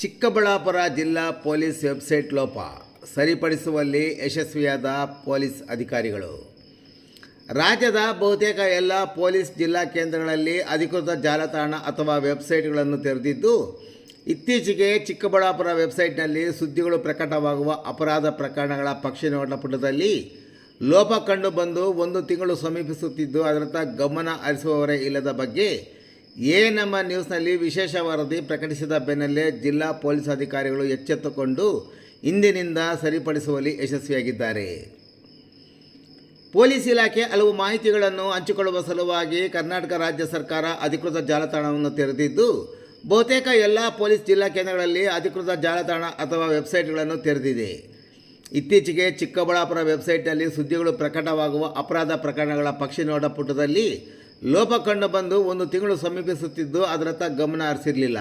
ಚಿಕ್ಕಬಳ್ಳಾಪುರ ಜಿಲ್ಲಾ police website ಲೋಪ ಸರಿಪಡಿಸುವಲ್ಲಿ ಯಶಸ್ವಿಯಾದ ಪೊಲೀಸ್ ಅಧಿಕಾರಿಗಳು. ರಾಜ್ಯದ ಬಹುತೇಕ ಎಲ್ಲ ಪೊಲೀಸ್ ಜಿಲ್ಲಾ ಕೇಂದ್ರಗಳಲ್ಲಿ ಅಧಿಕೃತ ಜಾಲತಾಣ ಅಥವಾ ವೆಬ್ಸೈಟ್ಗಳನ್ನು ತೆರೆದಿದ್ದು, ಇತ್ತೀಚೆಗೆ ಚಿಕ್ಕಬಳ್ಳಾಪುರ ವೆಬ್ಸೈಟ್ನಲ್ಲಿ ಸುದ್ದಿಗಳು ಪ್ರಕಟವಾಗುವ ಅಪರಾಧ ಪ್ರಕರಣಗಳ ಪಕ್ಷಿನೋಟ ಪುಟದಲ್ಲಿ ಲೋಪ ಕಂಡು ಬಂದು ಒಂದು ತಿಂಗಳು ಸಮೀಪಿಸುತ್ತಿದ್ದು ಅದರತ್ತ ಗಮನ ಹರಿಸುವವರೇ ಇಲ್ಲದ ಬಗ್ಗೆ ಎ ನಮ್ಮ ನ್ಯೂಸ್ನಲ್ಲಿ ವಿಶೇಷ ವರದಿ ಪ್ರಕಟಿಸಿದ ಬೆನ್ನಲ್ಲೇ ಜಿಲ್ಲಾ ಪೊಲೀಸ್ ಅಧಿಕಾರಿಗಳು ಎಚ್ಚೆತ್ತುಕೊಂಡು ಇಂದಿನಿಂದ ಸರಿಪಡಿಸುವಲ್ಲಿ ಯಶಸ್ವಿಯಾಗಿದ್ದಾರೆ. ಪೊಲೀಸ್ ಇಲಾಖೆ ಹಲವು ಮಾಹಿತಿಗಳನ್ನು ಹಂಚಿಕೊಳ್ಳುವ ಸಲುವಾಗಿ ಕರ್ನಾಟಕ ರಾಜ್ಯ ಸರ್ಕಾರ ಅಧಿಕೃತ ಜಾಲತಾಣವನ್ನು ತೆರೆದಿದ್ದು, ಬಹುತೇಕ ಎಲ್ಲ ಪೊಲೀಸ್ ಜಿಲ್ಲಾ ಕೇಂದ್ರಗಳಲ್ಲಿ ಅಧಿಕೃತ ಜಾಲತಾಣ ಅಥವಾ ವೆಬ್ಸೈಟ್ಗಳನ್ನು ತೆರೆದಿದೆ. ಇತ್ತೀಚೆಗೆ ಚಿಕ್ಕಬಳ್ಳಾಪುರ ವೆಬ್ಸೈಟ್ನಲ್ಲಿ ಸುದ್ದಿಗಳು ಪ್ರಕಟವಾಗುವ ಅಪರಾಧ ಪ್ರಕರಣಗಳ ಪಕ್ಷಿನೋಟ ಪುಟದಲ್ಲಿ ಲೋಪ ಕಂಡು ಬಂದು ಒಂದು ತಿಂಗಳು ಸಮೀಪಿಸುತ್ತಿದ್ದು, ಅದರತ್ತ ಗಮನ ಹರಿಸಿರಲಿಲ್ಲ.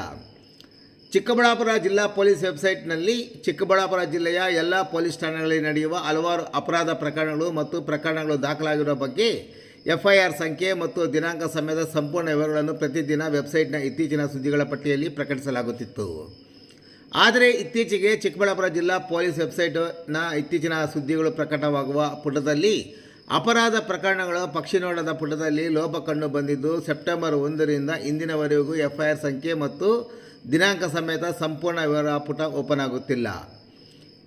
ಚಿಕ್ಕಬಳ್ಳಾಪುರ ಜಿಲ್ಲಾ ಪೊಲೀಸ್ ವೆಬ್ಸೈಟ್ನಲ್ಲಿ ಚಿಕ್ಕಬಳ್ಳಾಪುರ ಜಿಲ್ಲೆಯ ಎಲ್ಲ ಪೊಲೀಸ್ ಠಾಣೆಗಳಲ್ಲಿ ನಡೆಯುವ ಹಲವಾರು ಅಪರಾಧ ಪ್ರಕರಣಗಳು ಮತ್ತು ಪ್ರಕರಣಗಳು ದಾಖಲಾಗಿರುವ ಬಗ್ಗೆ ಎಫ್ಐಆರ್ ಸಂಖ್ಯೆ ಮತ್ತು ದಿನಾಂಕ ಸಮಯದ ಸಂಪೂರ್ಣ ವಿವರಗಳನ್ನು ಪ್ರತಿದಿನ ವೆಬ್ಸೈಟ್ನ ಇತ್ತೀಚಿನ ಸುದ್ದಿಗಳ ಪಟ್ಟಿಯಲ್ಲಿ ಪ್ರಕಟಿಸಲಾಗುತ್ತಿತ್ತು. ಆದರೆ ಇತ್ತೀಚೆಗೆ ಚಿಕ್ಕಬಳ್ಳಾಪುರ ಜಿಲ್ಲಾ ಪೊಲೀಸ್ ವೆಬ್ಸೈಟ್ನ ಇತ್ತೀಚಿನ ಸುದ್ದಿಗಳು ಪ್ರಕಟವಾಗುವ ಪುಟದಲ್ಲಿ ಅಪರಾಧ ಪ್ರಕರಣಗಳ ಪಕ್ಷಿನೋಟದ ಪುಟದಲ್ಲಿ ಲೋಪ ಕಂಡು ಬಂದಿದ್ದು ಸೆಪ್ಟೆಂಬರ್ ಒಂದರಿಂದ ಇಂದಿನವರೆಗೂ ಎಫ್ಐಆರ್ ಸಂಖ್ಯೆ ಮತ್ತು ದಿನಾಂಕ ಸಮೇತ ಸಂಪೂರ್ಣ ವಿವರ ಪುಟ ಓಪನ್ ಆಗುತ್ತಿಲ್ಲ.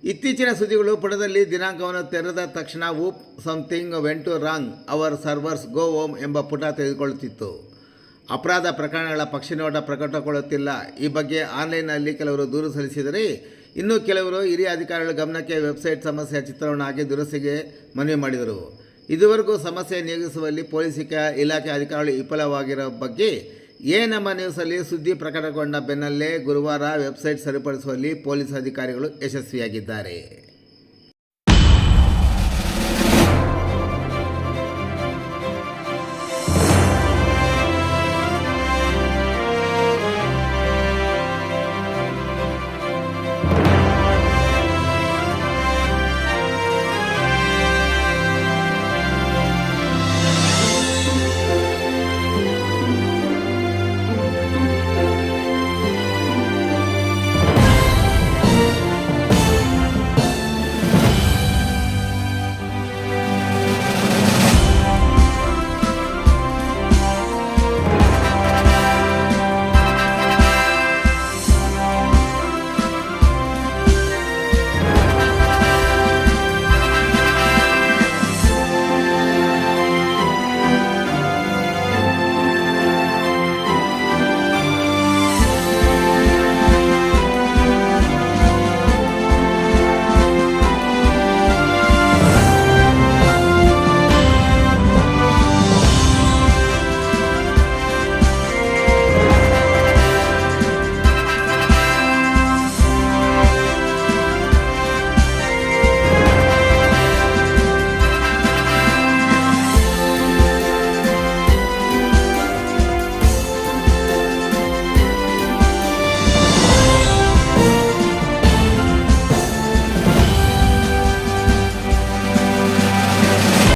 ಇತ್ತೀಚಿನ ಸುದ್ದಿಗಳು ಪುಟದಲ್ಲಿ ದಿನಾಂಕವನ್ನು ತೆರೆದ ತಕ್ಷಣ oops something went to wrong our servers go home ಎಂಬ ಪುಟ ತೆಗೆದುಕೊಳ್ಳುತ್ತಿತ್ತು. ಅಪರಾಧ ಪ್ರಕರಣಗಳ ಪಕ್ಷಿನೋಟ ಪ್ರಕಟಗೊಳ್ಳುತ್ತಿಲ್ಲ. ಈ ಬಗ್ಗೆ ಆನ್ಲೈನ್ನಲ್ಲಿ ಕೆಲವರು ದೂರು ಸಲ್ಲಿಸಿದರೆ ಇನ್ನು ಕೆಲವರು ಹಿರಿಯ ಅಧಿಕಾರಿಗಳ ಗಮನಕ್ಕೆ ವೆಬ್ಸೈಟ್ ಸಮಸ್ಯೆಯ ಚಿತ್ರವನ್ನು ಹಾಕಿ ದುರಸ್ತಿಗೆ ಮನವಿ ಮಾಡಿದರು. ಇದುವರೆಗೂ ಸಮಸ್ಯೆ ನೀಗಿಸುವಲ್ಲಿ ಪೊಲೀಸ್ ಇಲಾಖೆ ಅಧಿಕಾರಿಗಳು ವಿಫಲವಾಗಿರೋ ಬಗ್ಗೆ ಏ ನಮ್ಮ ನ್ಯೂಸಲ್ಲಿ ಸುದ್ದಿ ಪ್ರಕಟಗೊಂಡ ಬೆನ್ನಲ್ಲೇ ಗುರುವಾರ ವೆಬ್ಸೈಟ್ ಸರಿಪಡಿಸುವಲ್ಲಿ ಪೊಲೀಸ್ ಅಧಿಕಾರಿಗಳು ಯಶಸ್ವಿಯಾಗಿದ್ದಾರೆ.